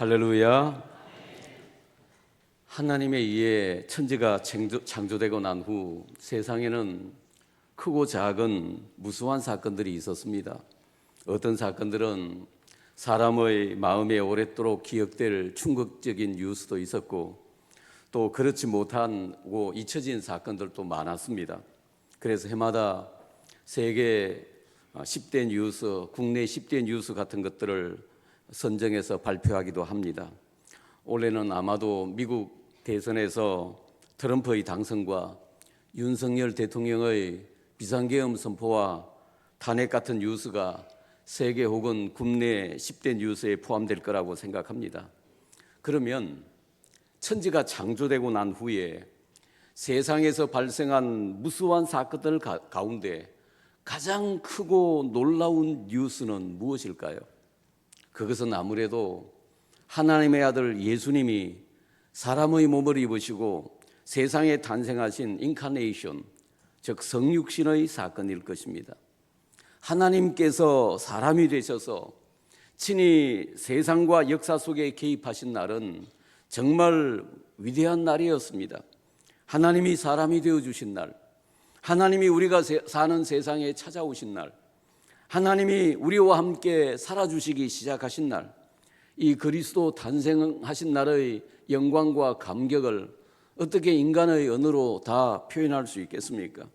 할렐루야. 하나님에 의해 천지가 창조, 되고 난 후 세상에는 크고 작은 무수한 사건들이 있었습니다. 어떤 사건들은 사람의 마음에 오랫도록 기억될 충격적인 뉴스도 있었고 또 그렇지 못하고 잊혀진 사건들도 많았습니다. 그래서 해마다 세계 10대 뉴스, 국내 10대 뉴스 같은 것들을 선정해서 발표하기도 합니다. 올해는 아마도 미국 대선에서 트럼프의 당선과 윤석열 대통령의 비상계엄 선포와 탄핵 같은 뉴스가 세계 혹은 국내 10대 뉴스에 포함될 거라고 생각합니다. 그러면 천지가 창조되고 난 후에 세상에서 발생한 무수한 사건들 가운데 가장 크고 놀라운 뉴스는 무엇일까요? 그것은 아무래도 하나님의 아들 예수님이 사람의 몸을 입으시고 세상에 탄생하신 인카네이션, 즉 성육신의 사건일 것입니다. 하나님께서 사람이 되셔서 친히 세상과 역사 속에 개입하신 날은 정말 위대한 날이었습니다. 하나님이 사람이 되어 주신 날, 하나님이 우리가 사는 세상에 찾아오신 날, 하나님이 우리와 함께 살아주시기 시작하신 날, 이 그리스도 탄생하신 날의 영광과 감격을 어떻게 인간의 언어로 다 표현할 수 있겠습니까?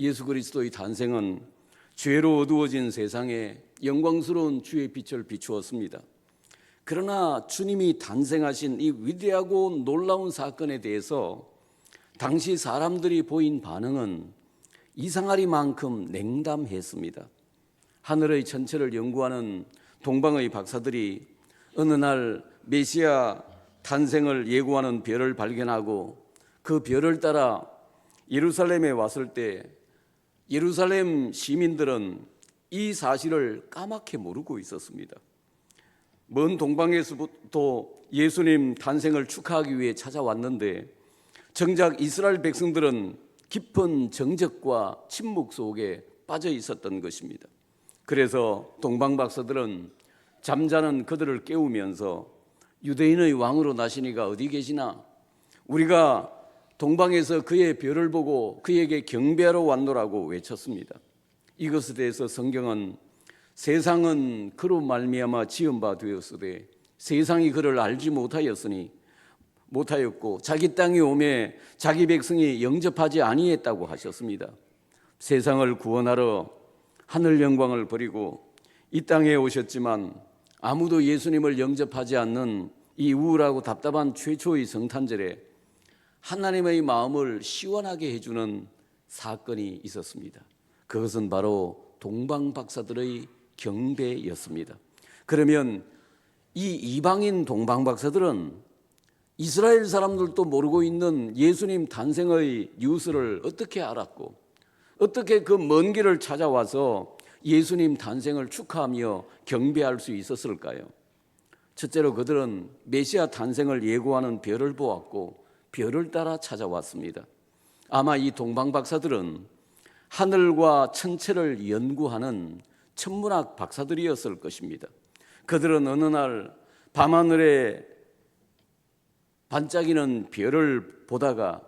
예수 그리스도의 탄생은 죄로 어두워진 세상에 영광스러운 주의 빛을 비추었습니다. 그러나 주님이 탄생하신 이 위대하고 놀라운 사건에 대해서 당시 사람들이 보인 반응은 이상하리만큼 냉담했습니다. 하늘의 전체를 연구하는 동방의 박사들이 어느 날 메시아 탄생을 예고하는 별을 발견하고 그 별을 따라 예루살렘에 왔을 때 예루살렘 시민들은 이 사실을 까맣게 모르고 있었습니다. 먼 동방에서부터 예수님 탄생을 축하하기 위해 찾아왔는데 정작 이스라엘 백성들은 깊은 정적과 침묵 속에 빠져 있었던 것입니다. 그래서 동방 박사들은 잠자는 그들을 깨우면서 유대인의 왕으로 나시니가 어디 계시나? 우리가 동방에서 그의 별을 보고 그에게 경배하러 왔노라고 외쳤습니다. 이것에 대해서 성경은 세상은 그로 말미암아 지은 바 되었으되 세상이 그를 알지 못하였으니 못하였고 자기 땅에 오매 자기 백성이 영접하지 아니했다고 하셨습니다. 세상을 구원하러 하늘 영광을 버리고 이 땅에 오셨지만 아무도 예수님을 영접하지 않는 이 우울하고 답답한 최초의 성탄절에 하나님의 마음을 시원하게 해주는 사건이 있었습니다. 그것은 바로 동방 박사들의 경배였습니다. 그러면 이 이방인 동방 박사들은 이스라엘 사람들도 모르고 있는 예수님 탄생의 뉴스를 어떻게 알았고 어떻게 그 먼 길을 찾아와서 예수님 탄생을 축하하며 경배할 수 있었을까요? 첫째로 그들은 메시아 탄생을 예고하는 별을 보았고 별을 따라 찾아왔습니다. 아마 이 동방 박사들은 하늘과 천체를 연구하는 천문학 박사들이었을 것입니다. 그들은 어느 날 밤하늘에 반짝이는 별을 보다가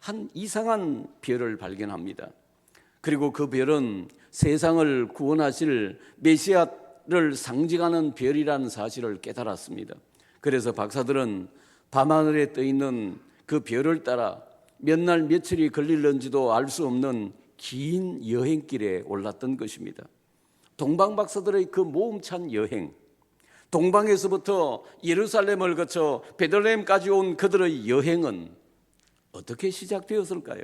한 이상한 별을 발견합니다. 그리고 그 별은 세상을 구원하실 메시아를 상징하는 별이라는 사실을 깨달았습니다. 그래서 박사들은 밤하늘에 떠 있는 그 별을 따라 몇 날 며칠이 걸릴는지도 알 수 없는 긴 여행길에 올랐던 것입니다. 동방 박사들의 그 모험찬 여행, 동방에서부터 예루살렘을 거쳐 베들레헴까지 온 그들의 여행은 어떻게 시작되었을까요?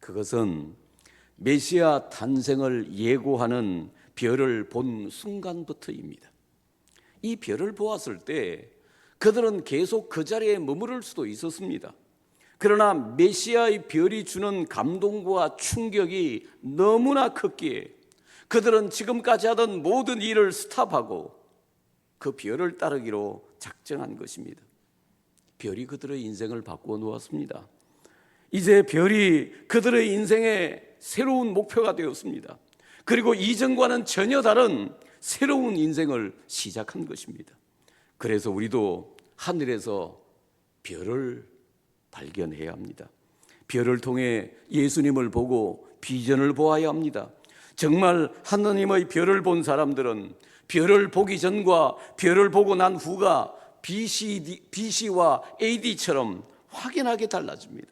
그것은 메시아 탄생을 예고하는 별을 본 순간부터입니다. 이 별을 보았을 때 그들은 계속 그 자리에 머무를 수도 있었습니다. 그러나 메시아의 별이 주는 감동과 충격이 너무나 컸기에 그들은 지금까지 하던 모든 일을 스탑하고 그 별을 따르기로 작정한 것입니다. 별이 그들의 인생을 바꾸어 놓았습니다. 이제 별이 그들의 인생의 새로운 목표가 되었습니다. 그리고 이전과는 전혀 다른 새로운 인생을 시작한 것입니다. 그래서 우리도 하늘에서 별을 발견해야 합니다. 별을 통해 예수님을 보고 비전을 보아야 합니다. 정말 하나님의 별을 본 사람들은 별을 보기 전과 별을 보고 난 후가 BC, BC와 AD처럼 확연하게 달라집니다.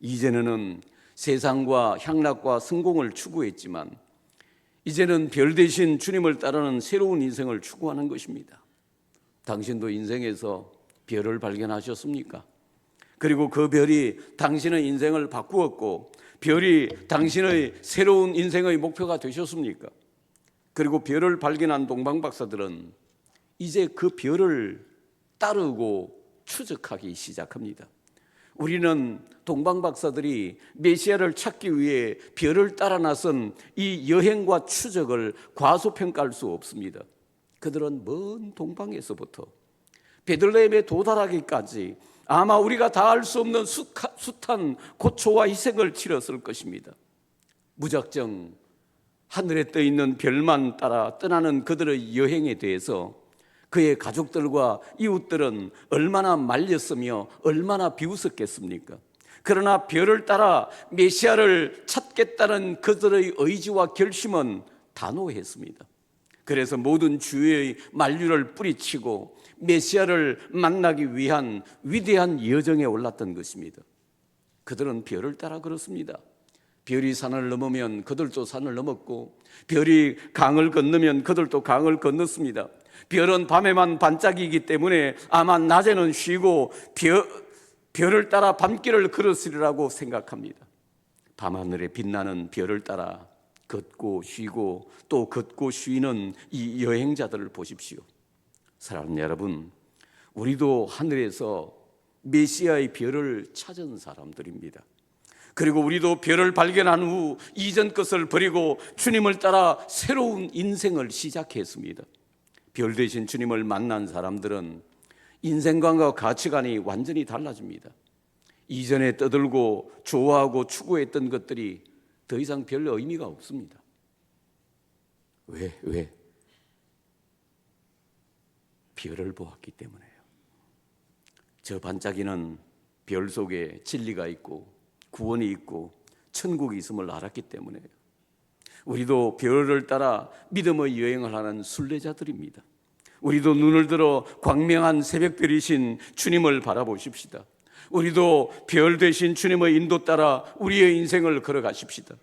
이전에는 세상과 향락과 성공을 추구했지만 이제는 별 대신 주님을 따르는 새로운 인생을 추구하는 것입니다. 당신도 인생에서 별을 발견하셨습니까? 그리고 그 별이 당신의 인생을 바꾸었고 별이 당신의 새로운 인생의 목표가 되셨습니까? 그리고 별을 발견한 동방 박사들은 이제 그 별을 따르고 추적하기 시작합니다. 우리는 동방 박사들이 메시아를 찾기 위해 별을 따라 나선 이 여행과 추적을 과소평가할 수 없습니다. 그들은 먼 동방에서부터 베들레헴에 도달하기까지 아마 우리가 다 알 수 없는 숱한 고초와 희생을 치렀을 것입니다. 무작정 하늘에 떠 있는 별만 따라 떠나는 그들의 여행에 대해서 그의 가족들과 이웃들은 얼마나 말렸으며 얼마나 비웃었겠습니까? 그러나 별을 따라 메시아를 찾겠다는 그들의 의지와 결심은 단호했습니다. 그래서 모든 주의 만류를 뿌리치고 메시아를 만나기 위한 위대한 여정에 올랐던 것입니다. 그들은 별을 따라 걸었습니다. 별이 산을 넘으면 그들도 산을 넘었고 별이 강을 건너면 그들도 강을 건넜습니다. 별은 밤에만 반짝이기 때문에 아마 낮에는 쉬고 별, 별을 따라 밤길을 걸었으리라고 생각합니다. 밤하늘에 빛나는 별을 따라 걷고 쉬고 또 걷고 쉬는 이 여행자들을 보십시오. 사랑하는 여러분, 우리도 하늘에서 메시아의 별을 찾은 사람들입니다. 그리고 우리도 별을 발견한 후 이전 것을 버리고 주님을 따라 새로운 인생을 시작했습니다. 별 대신 주님을 만난 사람들은 인생관과 가치관이 완전히 달라집니다. 이전에 떠들고 좋아하고 추구했던 것들이 더 이상 별 의미가 없습니다. 왜? 왜? 별을 보았기 때문에요. 저 반짝이는 별 속에 진리가 있고 구원이 있고 천국이 있음을 알았기 때문에요. 우리도 별을 따라 믿음의 여행을 하는 순례자들입니다. 우리도 눈을 들어 광명한 새벽별이신 주님을 바라보십시다. 우리도 별 되신 주님의 인도 따라 우리의 인생을 걸어가십시다.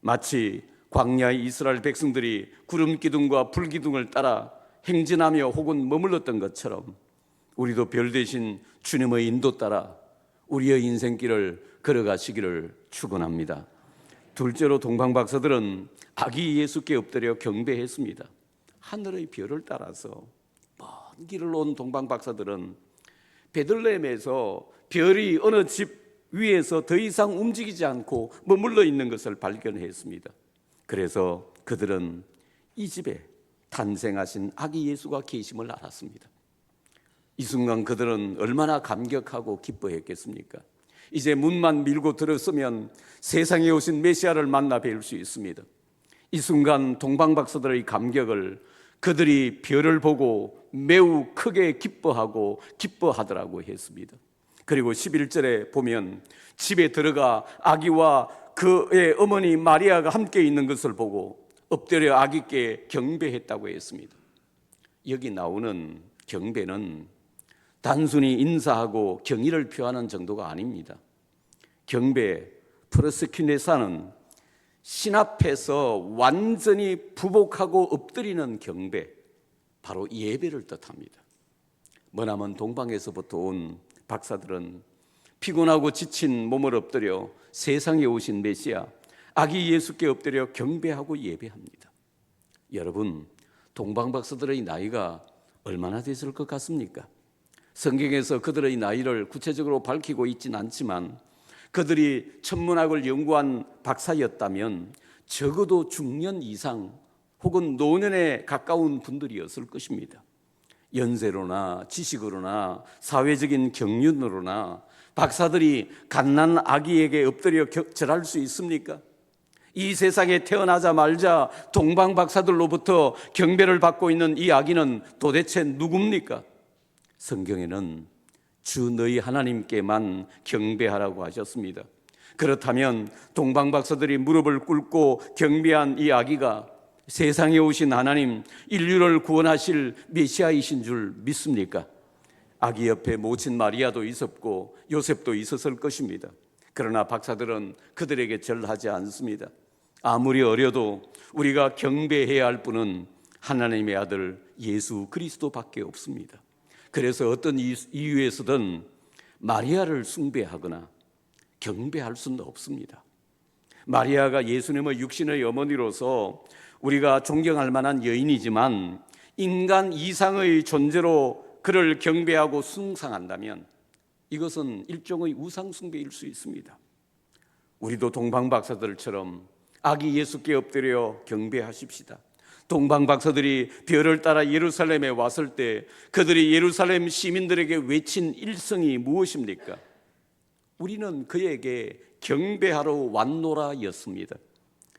마치 광야의 이스라엘 백성들이 구름 기둥과 불 기둥을 따라 행진하며 혹은 머물렀던 것처럼 우리도 별 대신 주님의 인도 따라 우리의 인생길을 걸어가시기를 축원합니다. 둘째로 동방 박사들은 아기 예수께 엎드려 경배했습니다. 하늘의 별을 따라서 먼 길을 온 동방 박사들은 베들레헴에서 별이 어느 집 위에서 더 이상 움직이지 않고 머물러 있는 것을 발견했습니다. 그래서 그들은 이 집에 탄생하신 아기 예수가 계심을 알았습니다. 이 순간 그들은 얼마나 감격하고 기뻐했겠습니까? 이제 문만 밀고 들었으면 세상에 오신 메시아를 만나 뵐 수 있습니다. 이 순간 동방 박사들의 감격을 그들이 별을 보고 매우 크게 기뻐하고 기뻐하더라고 했습니다. 그리고 11절에 보면 집에 들어가 아기와 그의 어머니 마리아가 함께 있는 것을 보고 엎드려 아기께 경배했다고 했습니다. 여기 나오는 경배는 단순히 인사하고 경의를 표하는 정도가 아닙니다. 경배, 프로스큐네사는 신 앞에서 완전히 부복하고 엎드리는 경배, 바로 예배를 뜻합니다. 머나먼 동방에서부터 온 박사들은 피곤하고 지친 몸을 엎드려 세상에 오신 메시아, 아기 예수께 엎드려 경배하고 예배합니다. 여러분, 동방 박사들의 나이가 얼마나 됐을 것 같습니까? 성경에서 그들의 나이를 구체적으로 밝히고 있진 않지만 그들이 천문학을 연구한 박사였다면 적어도 중년 이상 혹은 노년에 가까운 분들이었을 것입니다. 연세로나 지식으로나 사회적인 경륜으로나 박사들이 갓난 아기에게 엎드려 겨- 절할 수 있습니까? 이 세상에 태어나자마자 동방 박사들로부터 경배를 받고 있는 이 아기는 도대체 누굽니까? 성경에는 주 너희 하나님께만 경배하라고 하셨습니다. 그렇다면 동방 박사들이 무릎을 꿇고 경배한 이 아기가 세상에 오신 하나님 인류를 구원하실 메시아이신 줄 믿습니까? 아기 옆에 모친 마리아도 있었고 요셉도 있었을 것입니다. 그러나 박사들은 그들에게 절하지 않습니다. 아무리 어려도 우리가 경배해야 할 분은 하나님의 아들 예수 그리스도밖에 없습니다. 그래서 어떤 이유에서든 마리아를 숭배하거나 경배할 수는 없습니다. 마리아가 예수님의 육신의 어머니로서 우리가 존경할 만한 여인이지만 인간 이상의 존재로 그를 경배하고 숭상한다면 이것은 일종의 우상숭배일 수 있습니다. 우리도 동방박사들처럼 아기 예수께 엎드려 경배하십시다. 동방 박사들이 별을 따라 예루살렘에 왔을 때 그들이 예루살렘 시민들에게 외친 일성이 무엇입니까? 우리는 그에게 경배하러 왔노라였습니다.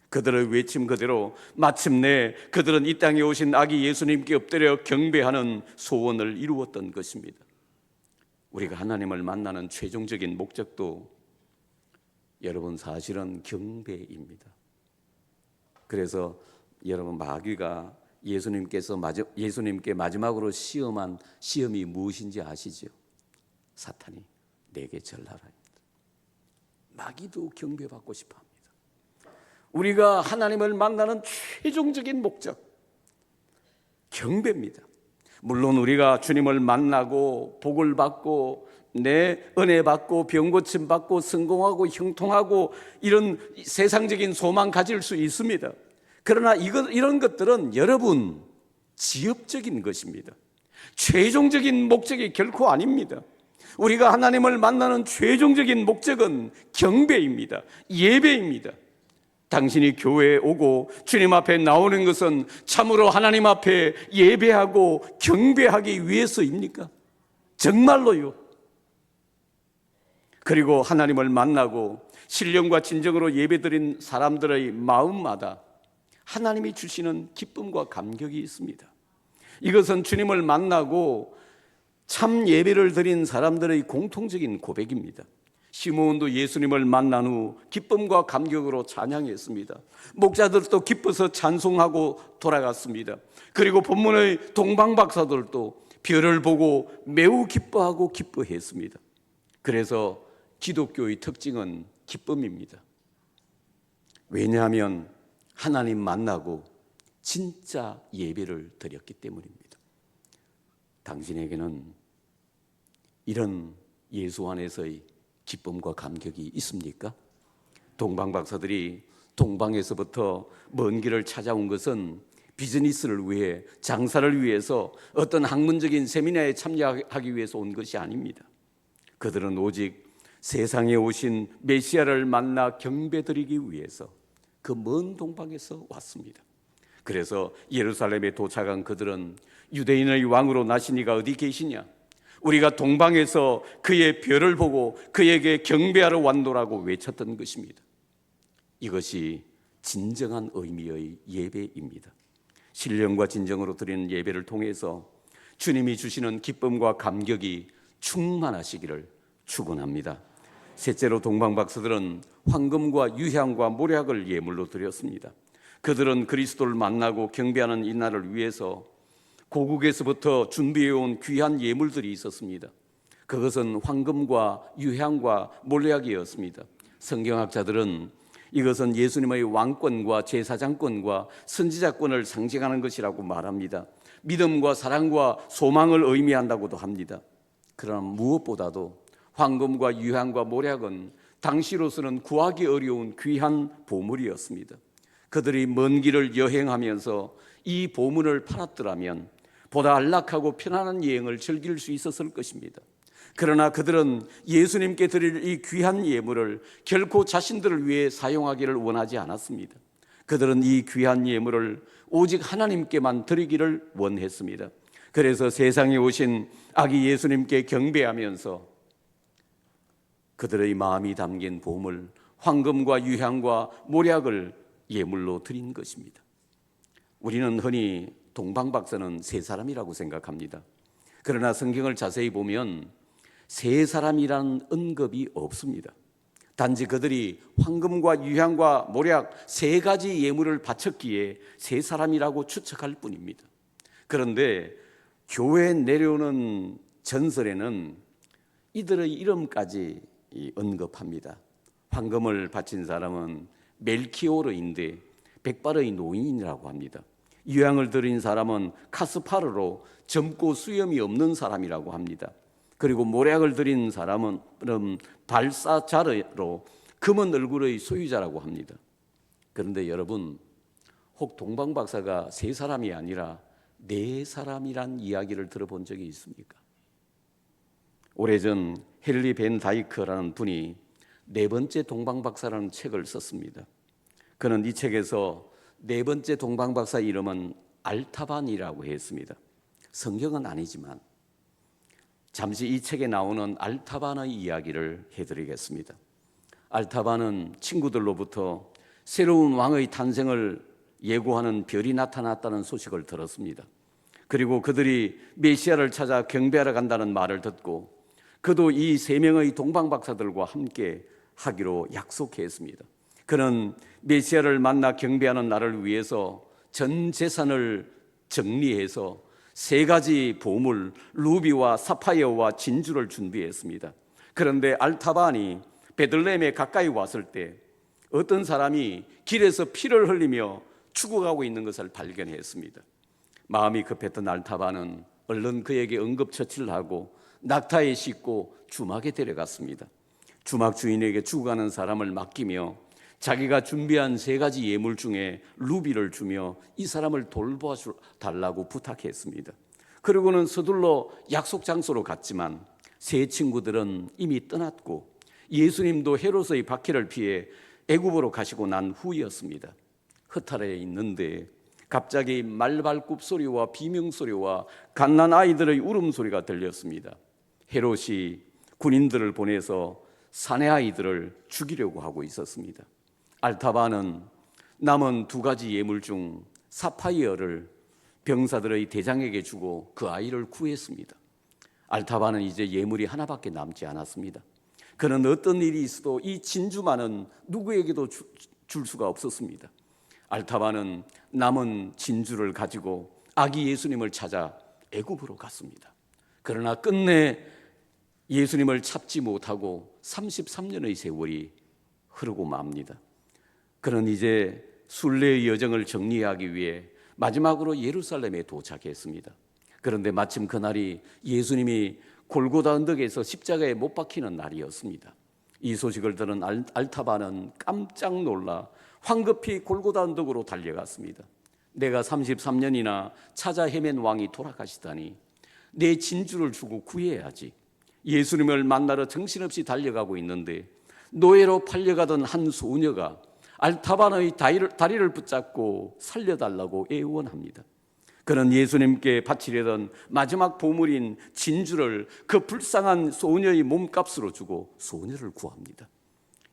그들의 외침 그대로 마침내 그들은 이 땅에 오신 아기 예수님께 엎드려 경배하는 소원을 이루었던 것입니다. 우리가 하나님을 만나는 최종적인 목적도 여러분 사실은 경배입니다. 그래서 여러분 마귀가 예수님께서 마지, 예수님께 마지막으로 시험한 시험이 무엇인지 아시죠? 사탄이 내게 절하라. 마귀도 경배받고 싶어 합니다. 우리가 하나님을 만나는 최종적인 목적, 경배입니다. 물론 우리가 주님을 만나고 복을 받고 내 은혜 받고 병 고침 받고 성공하고 형통하고 이런 세상적인 소망 가질 수 있습니다. 그러나 이것 이런 것들은 여러분 지엽적인 것입니다. 최종적인 목적이 결코 아닙니다. 우리가 하나님을 만나는 최종적인 목적은 경배입니다. 예배입니다. 당신이 교회에 오고 주님 앞에 나오는 것은 참으로 하나님 앞에 예배하고 경배하기 위해서입니까? 정말로요. 그리고 하나님을 만나고 신령과 진정으로 예배드린 사람들의 마음마다 하나님이 주시는 기쁨과 감격이 있습니다. 이것은 주님을 만나고 참 예배를 드린 사람들의 공통적인 고백입니다. 시므온도 예수님을 만난 후 기쁨과 감격으로 찬양했습니다. 목자들도 기뻐서 찬송하고 돌아갔습니다. 그리고 본문의 동방 박사들도 별을 보고 매우 기뻐하고 기뻐했습니다. 그래서 기독교의 특징은 기쁨입니다. 왜냐하면 하나님 만나고 진짜 예배를 드렸기 때문입니다. 당신에게는 이런 예수 안에서의 기쁨과 감격이 있습니까? 동방 박사들이 동방에서부터 먼 길을 찾아온 것은 비즈니스를 위해 장사를 위해서 어떤 학문적인 세미나에 참여하기 위해서 온 것이 아닙니다. 그들은 오직 세상에 오신 메시아를 만나 경배드리기 위해서 그 먼 동방에서 왔습니다. 그래서 예루살렘에 도착한 그들은 유대인의 왕으로 나시니가 어디 계시냐? 우리가 동방에서 그의 별을 보고 그에게 경배하러 왔노라고 외쳤던 것입니다. 이것이 진정한 의미의 예배입니다. 신령과 진정으로 드리는 예배를 통해서 주님이 주시는 기쁨과 감격이 충만하시기를 축원합니다. 셋째로 동방 박사들은 황금과 유향과 모략을 예물로 드렸습니다. 그들은 그리스도를 만나고 경배하는 이날을 위해서 고국에서부터 준비해온 귀한 예물들이 있었습니다. 그것은 황금과 유향과 몰약이었습니다. 성경학자들은 이것은 예수님의 왕권과 제사장권과 선지자권을 상징하는 것이라고 말합니다. 믿음과 사랑과 소망을 의미한다고도 합니다. 그러나 무엇보다도 황금과 유향과 모략은 당시로서는 구하기 어려운 귀한 보물이었습니다. 그들이 먼 길을 여행하면서 이 보물을 팔았더라면 보다 안락하고 편안한 여행을 즐길 수 있었을 것입니다. 그러나 그들은 예수님께 드릴 이 귀한 예물을 결코 자신들을 위해 사용하기를 원하지 않았습니다. 그들은 이 귀한 예물을 오직 하나님께만 드리기를 원했습니다. 그래서 세상에 오신 아기 예수님께 경배하면서 그들의 마음이 담긴 보물, 황금과 유향과 모략을 예물로 드린 것입니다. 우리는 흔히 동방 박사는 세 사람이라고 생각합니다. 그러나 성경을 자세히 보면 세 사람이라는 언급이 없습니다. 단지 그들이 황금과 유향과 모략 세 가지 예물을 바쳤기에 세 사람이라고 추측할 뿐입니다. 그런데 교회에 내려오는 전설에는 이들의 이름까지 이 언급합니다. 황금을 바친 사람은 멜키오르인데 백발의 노인이라고 합니다. 유향을 드린 사람은 카스파르로 젊고 수염이 없는 사람이라고 합니다. 그리고 모략을 드린 사람은 발사자르로 금은 얼굴의 소유자라고 합니다. 그런데 여러분, 혹 동방 박사가 세 사람이 아니라 네 사람이란 이야기를 들어본 적이 있습니까? 오래전 헨리 벤 다이크라는 분이 네 번째 동방 박사라는 책을 썼습니다. 그는 이 책에서 네 번째 동방 박사 이름은 알타반이라고 했습니다. 성경은 아니지만 잠시 이 책에 나오는 알타반의 이야기를 해드리겠습니다. 알타반은 친구들로부터 새로운 왕의 탄생을 예고하는 별이 나타났다는 소식을 들었습니다. 그리고 그들이 메시아를 찾아 경배하러 간다는 말을 듣고 그도 이 세 명의 동방 박사들과 함께 하기로 약속했습니다. 그는 메시아를 만나 경배하는 날을 위해서 전 재산을 정리해서 세 가지 보물 루비와 사파이어와 진주를 준비했습니다. 그런데 알타반이 베들레헴에 가까이 왔을 때 어떤 사람이 길에서 피를 흘리며 죽어가고 있는 것을 발견했습니다. 마음이 급했던 알타반은 얼른 그에게 응급처치를 하고 낙타에 싣고 주막에 데려갔습니다. 주막 주인에게 죽어가는 사람을 맡기며 자기가 준비한 세 가지 예물 중에 루비를 주며 이 사람을 돌보아 달라고 부탁했습니다. 그리고는 서둘러 약속 장소로 갔지만 세 친구들은 이미 떠났고 예수님도 헤롯의 박해를 피해 애굽으로 가시고 난 후였습니다. 허탈해 있는데 갑자기 말발굽 소리와 비명 소리와 갓난 아이들의 울음 소리가 들렸습니다. 헤롯이 군인들을 보내서 사내 아이들을 죽이려고 하고 있었습니다. 알타바는 남은 두 가지 예물 중 사파이어를 병사들의 대장에게 주고 그 아이를 구했습니다. 알타바는 이제 예물이 하나밖에 남지 않았습니다. 그는 어떤 일이 있어도 이 진주만은 누구에게도 주, 줄 수가 없었습니다. 알타바는 남은 진주를 가지고 아기 예수님을 찾아 애굽으로 갔습니다. 그러나 끝내 예수님을 찾지 못하고 33년의 세월이 흐르고 맙니다. 그는 이제 순례의 여정을 정리하기 위해 마지막으로 예루살렘에 도착했습니다. 그런데 마침 그날이 예수님이 골고다 언덕에서 십자가에 못 박히는 날이었습니다. 이 소식을 들은 알 타바는 깜짝 놀라 황급히 골고다 언덕으로 달려갔습니다. 내가 33년이나 찾아 헤맨 왕이 돌아가시다니 내 진주를 주고 구해야지. 예수님을 만나러 정신없이 달려가고 있는데 노예로 팔려가던 한 소녀가 알타반의 다리를, 붙잡고 살려달라고 애원합니다. 그는 예수님께 바치려던 마지막 보물인 진주를 그 불쌍한 소녀의 몸값으로 주고 소녀를 구합니다.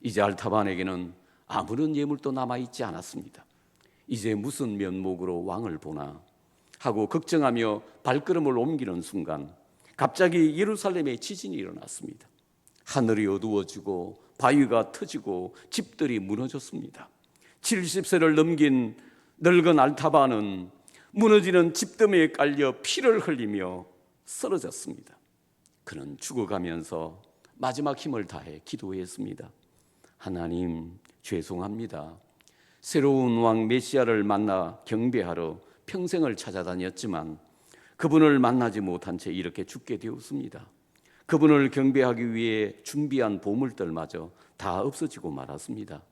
이제 알타반에게는 아무런 예물도 남아있지 않았습니다. 이제 무슨 면목으로 왕을 보나 하고 걱정하며 발걸음을 옮기는 순간 갑자기 예루살렘에 지진이 일어났습니다. 하늘이 어두워지고 바위가 터지고 집들이 무너졌습니다. 70세를 넘긴 늙은 알타바는 무너지는 집더미에 깔려 피를 흘리며 쓰러졌습니다. 그는 죽어가면서 마지막 힘을 다해 기도했습니다. 하나님, 죄송합니다. 새로운 왕 메시아를 만나 경배하러 평생을 찾아다녔지만 그분을 만나지 못한 채 이렇게 죽게 되었습니다. 그분을 경배하기 위해 준비한 보물들마저 다 없어지고 말았습니다.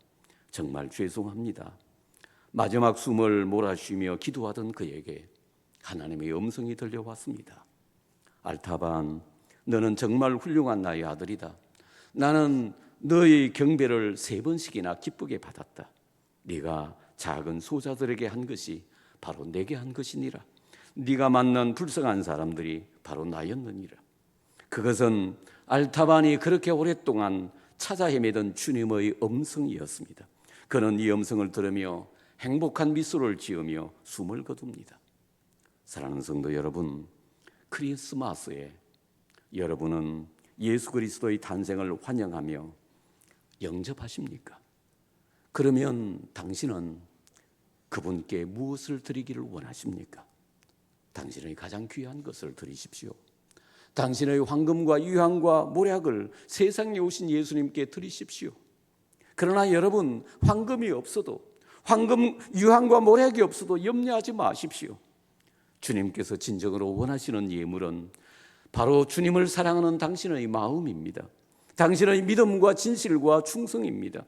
정말 죄송합니다. 마지막 숨을 몰아쉬며 기도하던 그에게 하나님의 음성이 들려왔습니다. 알타반, 너는 정말 훌륭한 나의 아들이다. 나는 너의 경배를 세 번씩이나 기쁘게 받았다. 네가 작은 소자들에게 한 것이 바로 내게 한 것이니라. 네가 만난 불쌍한 사람들이 바로 나였느니라. 그것은 알타반이 그렇게 오랫동안 찾아 헤매던 주님의 음성이었습니다. 그는 이 음성을 들으며 행복한 미소를 지으며 숨을 거둡니다. 사랑하는 성도 여러분, 크리스마스에 여러분은 예수 그리스도의 탄생을 환영하며 영접하십니까? 그러면 당신은 그분께 무엇을 드리기를 원하십니까? 당신의 가장 귀한 것을 드리십시오. 당신의 황금과 유황과 모략을 세상에 오신 예수님께 드리십시오. 그러나 여러분 황금이 없어도 황금 유황과 모략이 없어도 염려하지 마십시오. 주님께서 진정으로 원하시는 예물은 바로 주님을 사랑하는 당신의 마음입니다. 당신의 믿음과 진실과 충성입니다.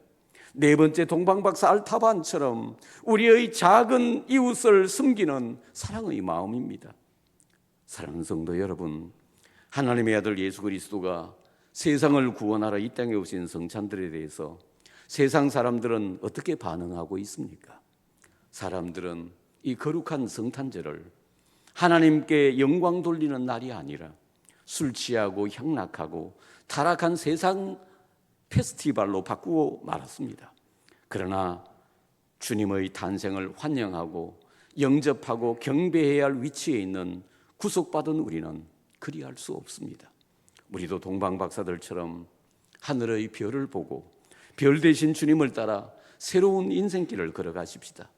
네 번째 동방박사 알타반처럼 우리의 작은 이웃을 섬기는 사랑의 마음입니다. 사랑하는 성도 여러분, 하나님의 아들 예수 그리스도가 세상을 구원하러 이 땅에 오신 성찬들에 대해서 세상 사람들은 어떻게 반응하고 있습니까? 사람들은 이 거룩한 성탄절을 하나님께 영광 돌리는 날이 아니라 술 취하고 향락하고 타락한 세상 페스티벌로 바꾸고 말았습니다. 그러나 주님의 탄생을 환영하고 영접하고 경배해야 할 위치에 있는 구속받은 우리는 그리할 수 없습니다. 우리도 동방 박사들처럼 하늘의 별을 보고 별 대신 주님을 따라 새로운 인생길을 걸어가십시다.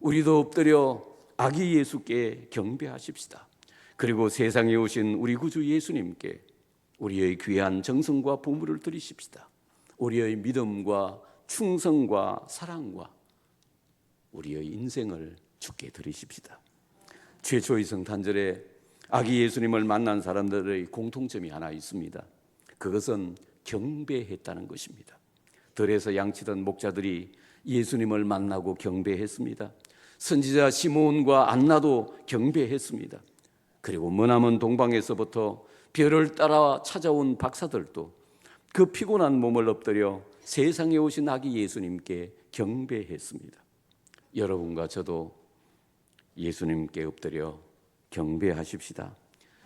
우리도 엎드려 아기 예수께 경배하십시다. 그리고 세상에 오신 우리 구주 예수님께 우리의 귀한 정성과 보물을 드리십시다. 우리의 믿음과 충성과 사랑과 우리의 인생을 주께 드리십시다. 최초의 성탄절에 아기 예수님을 만난 사람들의 공통점이 하나 있습니다. 그것은 경배했다는 것입니다. 들에서 양치던 목자들이 예수님을 만나고 경배했습니다. 선지자 시몬과 안나도 경배했습니다. 그리고 머나먼 동방에서부터 별을 따라 찾아온 박사들도 그 피곤한 몸을 엎드려 세상에 오신 아기 예수님께 경배했습니다. 여러분과 저도 예수님께 엎드려 경배하십시다.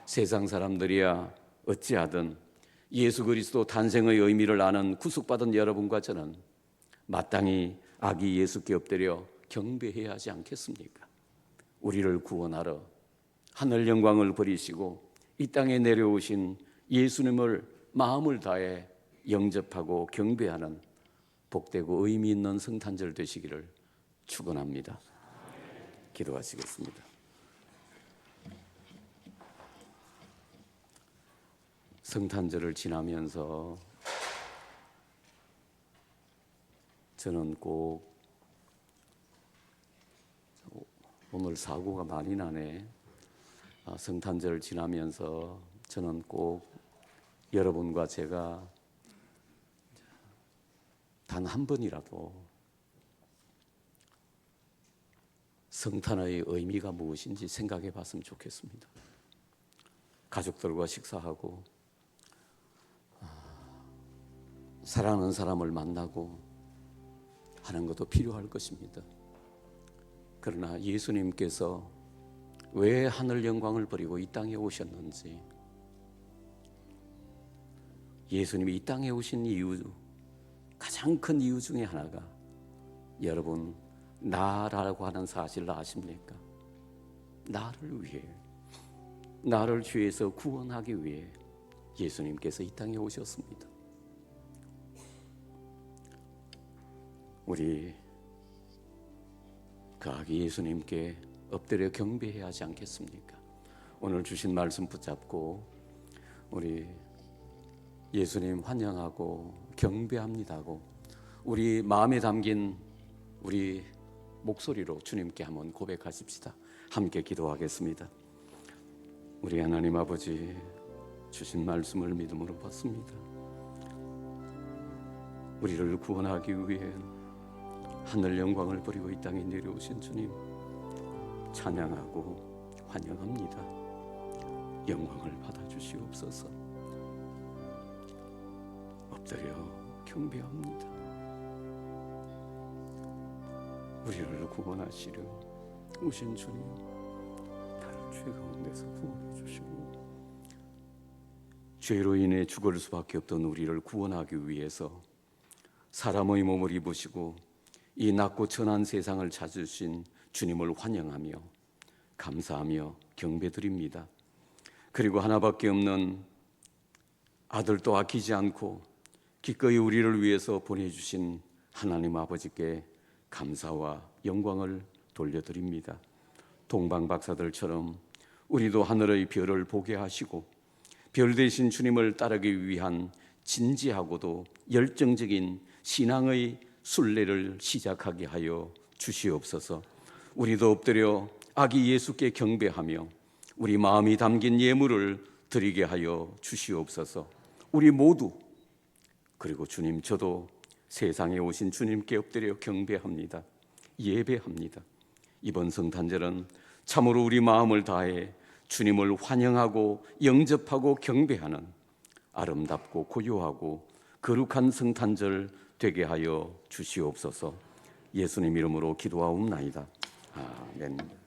세상 사람들이야 어찌하든 예수 그리스도 탄생의 의미를 아는 구속받은 여러분과 저는 마땅히 아기 예수께 엎드려 경배해야 하지 않겠습니까? 우리를 구원하러 하늘 영광을 버리시고 이 땅에 내려오신 예수님을 마음을 다해 영접하고 경배하는 복되고 의미 있는 성탄절 되시기를 축원합니다. 기도하시겠습니다. 성탄절을 지나면서 저는 꼭 오늘 사고가 많이 나네. 아, 성탄절 지나면서 저는 꼭 여러분과 제가 단 한 번이라도 성탄의 의미가 무엇인지 생각해 봤으면 좋겠습니다. 가족들과 식사하고 아, 사랑하는 사람을 만나고 하는 것도 필요할 것입니다. 그러나 예수님께서 왜 하늘 영광을 버리고 이 땅에 오셨는지 예수님이 이 땅에 오신 이유 가장 큰 이유 중에 하나가 여러분 나라고 하는 사실을 아십니까? 나를 위해 나를 죄에서 구원하기 위해 예수님께서 이 땅에 오셨습니다. 우리 그 아기 예수님께 엎드려 경배해야 하지 않겠습니까? 오늘 주신 말씀 붙잡고 우리 예수님 환영하고 경배합니다고 우리 마음에 담긴 우리 목소리로 주님께 한번 고백하십시다. 함께 기도하겠습니다. 우리 하나님 아버지 주신 말씀을 믿음으로 받습니다. 우리를 구원하기 위해 하늘 영광을 버리고 이 땅에 내려오신 주님 찬양하고 환영합니다. 영광을 받아 주시옵소서. 엎드려 경배합니다. 우리를 구원하시려 오신 주님, 나를 죄 가운데서 구원해 주시고 죄로 인해 죽을 수밖에 없던 우리를 구원하기 위해서 사람의 몸을 입으시고 이 낮고 천한 세상을 찾으신 주님을 환영하며 감사하며 경배드립니다. 그리고 하나밖에 없는 아들도 아끼지 않고 기꺼이 우리를 위해서 보내주신 하나님 아버지께 감사와 영광을 돌려드립니다. 동방 박사들처럼 우리도 하늘의 별을 보게 하시고 별 대신 주님을 따르기 위한 진지하고도 열정적인 신앙의 순례를 시작하게 하여 주시옵소서. 우리도 엎드려 아기 예수께 경배하며 우리 마음이 담긴 예물을 드리게 하여 주시옵소서. 우리 모두 그리고 주님 저도 세상에 오신 주님께 엎드려 경배합니다. 예배합니다. 이번 성탄절은 참으로 우리 마음을 다해 주님을 환영하고 영접하고 경배하는 아름답고 고요하고 거룩한 성탄절 되게 하여 주시옵소서. 예수님 이름으로 기도하옵나이다. 아멘.